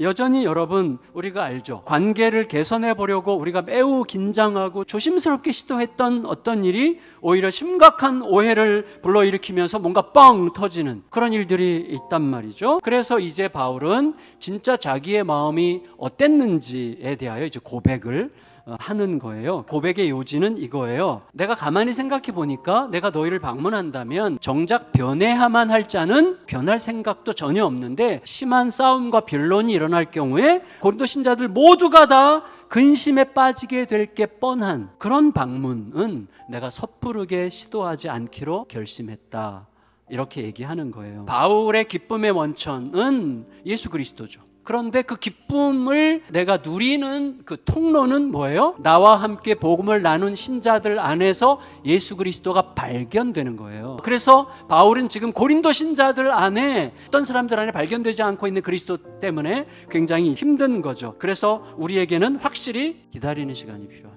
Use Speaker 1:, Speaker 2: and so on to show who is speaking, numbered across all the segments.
Speaker 1: 여전히 여러분 우리가 알죠. 관계를 개선해 보려고 우리가 매우 긴장하고 조심스럽게 시도했던 어떤 일이 오히려 심각한 오해를 불러일으키면서 뭔가 뻥 터지는 그런 일들이 있단 말이죠. 그래서 이제 바울은 진짜 자기의 마음이 어땠는지에 대하여 이제 고백을 어, 하는 거예요. 고백의 요지는 이거예요. 내가 가만히 생각해 보니까 내가 너희를 방문한다면 정작 변해야만 할 자는 변할 생각도 전혀 없는데 심한 싸움과 변론이 일어날 경우에 고린도 신자들 모두가 다 근심에 빠지게 될 게 뻔한 그런 방문은 내가 섣부르게 시도하지 않기로 결심했다. 이렇게 얘기하는 거예요. 바울의 기쁨의 원천은 예수 그리스도죠. 그런데 그 기쁨을 내가 누리는 그 통로는 뭐예요? 나와 함께 복음을 나눈 신자들 안에서 예수 그리스도가 발견되는 거예요. 그래서 바울은 지금 고린도 신자들 안에 어떤 사람들 안에 발견되지 않고 있는 그리스도 때문에 굉장히 힘든 거죠. 그래서 우리에게는 확실히 기다리는 시간이 필요합니다.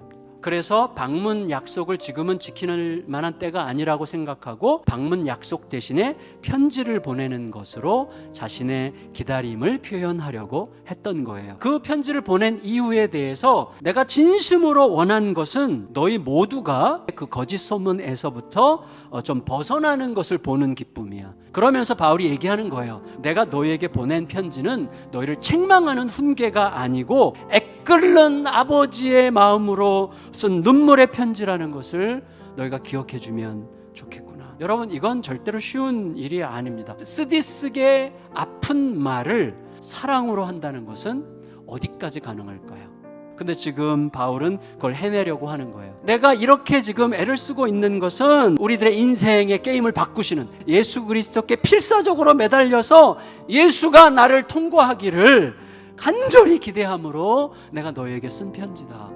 Speaker 1: 그래서 방문 약속을 지금은 지키는 만한 때가 아니라고 생각하고 방문 약속 대신에 편지를 보내는 것으로 자신의 기다림을 표현하려고 했던 거예요. 그 편지를 보낸 이유에 대해서 내가 진심으로 원한 것은 너희 모두가 그 거짓 소문에서부터 어, 좀 벗어나는 것을 보는 기쁨이야. 그러면서 바울이 얘기하는 거예요. 내가 너희에게 보낸 편지는 너희를 책망하는 훈계가 아니고 애 끓는 아버지의 마음으로 쓴 눈물의 편지라는 것을 너희가 기억해 주면 좋겠구나. 여러분 이건 절대로 쉬운 일이 아닙니다. 쓰디쓰게 아픈 말을 사랑으로 한다는 것은 어디까지 가능할까요? 근데 지금 바울은 그걸 해내려고 하는 거예요. 내가 이렇게 지금 애를 쓰고 있는 것은 우리들의 인생의 게임을 바꾸시는 예수 그리스도께 필사적으로 매달려서 예수가 나를 통과하기를 간절히 기대함으로 내가 너에게 쓴 편지다.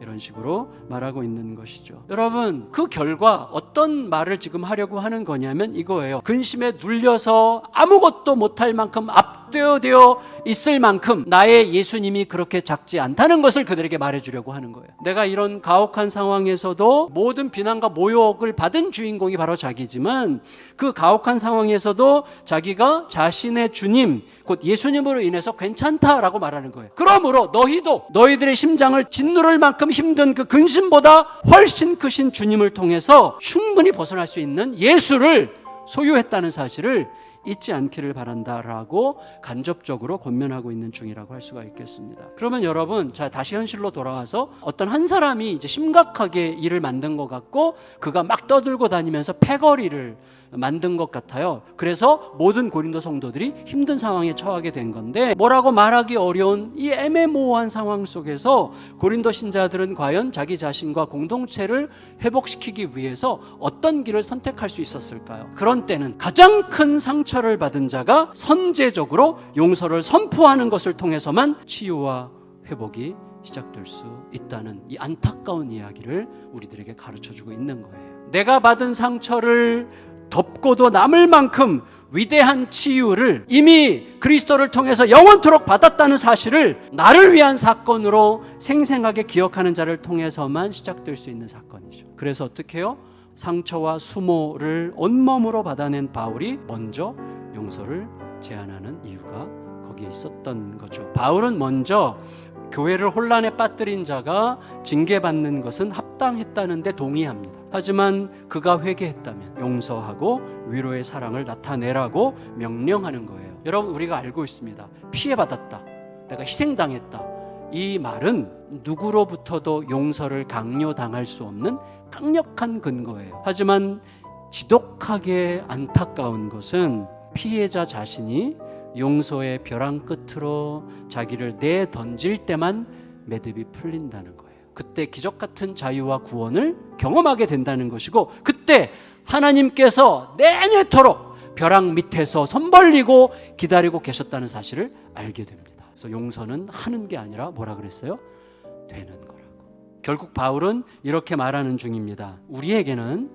Speaker 1: 이런 식으로 말하고 있는 것이죠. 여러분, 그 결과 어떤 말을 지금 하려고 하는 거냐면 이거예요. 근심에 눌려서 아무것도 못할 만큼 압도되어 있을 만큼 나의 예수님이 그렇게 작지 않다는 것을 그들에게 말해주려고 하는 거예요. 내가 이런 가혹한 상황에서도 모든 비난과 모욕을 받은 주인공이 바로 자기지만 그 가혹한 상황에서도 자기가 자신의 주님, 곧 예수님으로 인해서 괜찮다라고 말하는 거예요. 그러므로 너희도 너희들의 심장을 짓누를 만큼 힘든 그 근심보다 훨씬 크신 주님을 통해서 충분히 벗어날 수 있는 예수를 소유했다는 사실을 잊지 않기를 바란다라고 간접적으로 권면하고 있는 중이라고 할 수가 있겠습니다. 그러면 여러분, 자 다시 현실로 돌아와서 어떤 한 사람이 이제 심각하게 일을 만든 것 같고 그가 막 떠들고 다니면서 패거리를 만든 것 같아요. 그래서 모든 고린도 성도들이 힘든 상황에 처하게 된 건데 뭐라고 말하기 어려운 이 애매모호한 상황 속에서 고린도 신자들은 과연 자기 자신과 공동체를 회복시키기 위해서 어떤 길을 선택할 수 있었을까요? 그런 때는 가장 큰 상처를 받은 자가 선제적으로 용서를 선포하는 것을 통해서만 치유와 회복이 시작될 수 있다는 이 안타까운 이야기를 우리들에게 가르쳐 주고 있는 거예요. 내가 받은 상처를 덮고도 남을 만큼 위대한 치유를 이미 그리스도를 통해서 영원토록 받았다는 사실을 나를 위한 사건으로 생생하게 기억하는 자를 통해서만 시작될 수 있는 사건이죠. 그래서 어떻게 해요? 상처와 수모를 온몸으로 받아낸 바울이 먼저 용서를 제안하는 이유가 거기에 있었던 거죠. 바울은 먼저 교회를 혼란에 빠뜨린 자가 징계받는 것은 합당했다는데 동의합니다. 하지만 그가 회개했다면 용서하고 위로의 사랑을 나타내라고 명령하는 거예요. 여러분 우리가 알고 있습니다. 피해받았다. 내가 희생당했다. 이 말은 누구로부터도 용서를 강요당할 수 없는 강력한 근거예요. 하지만 지독하게 안타까운 것은 피해자 자신이 용서의 벼랑 끝으로 자기를 내 던질 때만 매듭이 풀린다는 거예요. 그때 기적 같은 자유와 구원을 경험하게 된다는 것이고 그때 하나님께서 내내토록 벼랑 밑에서 손 벌리고 기다리고 계셨다는 사실을 알게 됩니다. 그래서 용서는 하는 게 아니라 뭐라 그랬어요? 되는 거라고. 결국 바울은 이렇게 말하는 중입니다. 우리에게는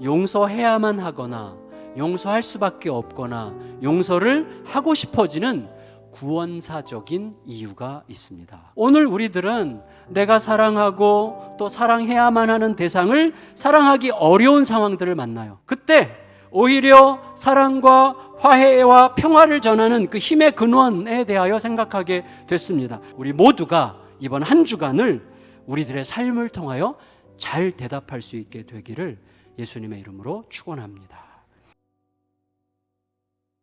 Speaker 1: 용서해야만 하거나 용서할 수밖에 없거나 용서를 하고 싶어지는 구원사적인 이유가 있습니다. 오늘 우리들은 내가 사랑하고 또 사랑해야만 하는 대상을 사랑하기 어려운 상황들을 만나요. 그때 오히려 사랑과 화해와 평화를 전하는 그 힘의 근원에 대하여 생각하게 됐습니다. 우리 모두가 이번 한 주간을 우리들의 삶을 통하여 잘 대답할 수 있게 되기를 예수님의 이름으로 축원합니다.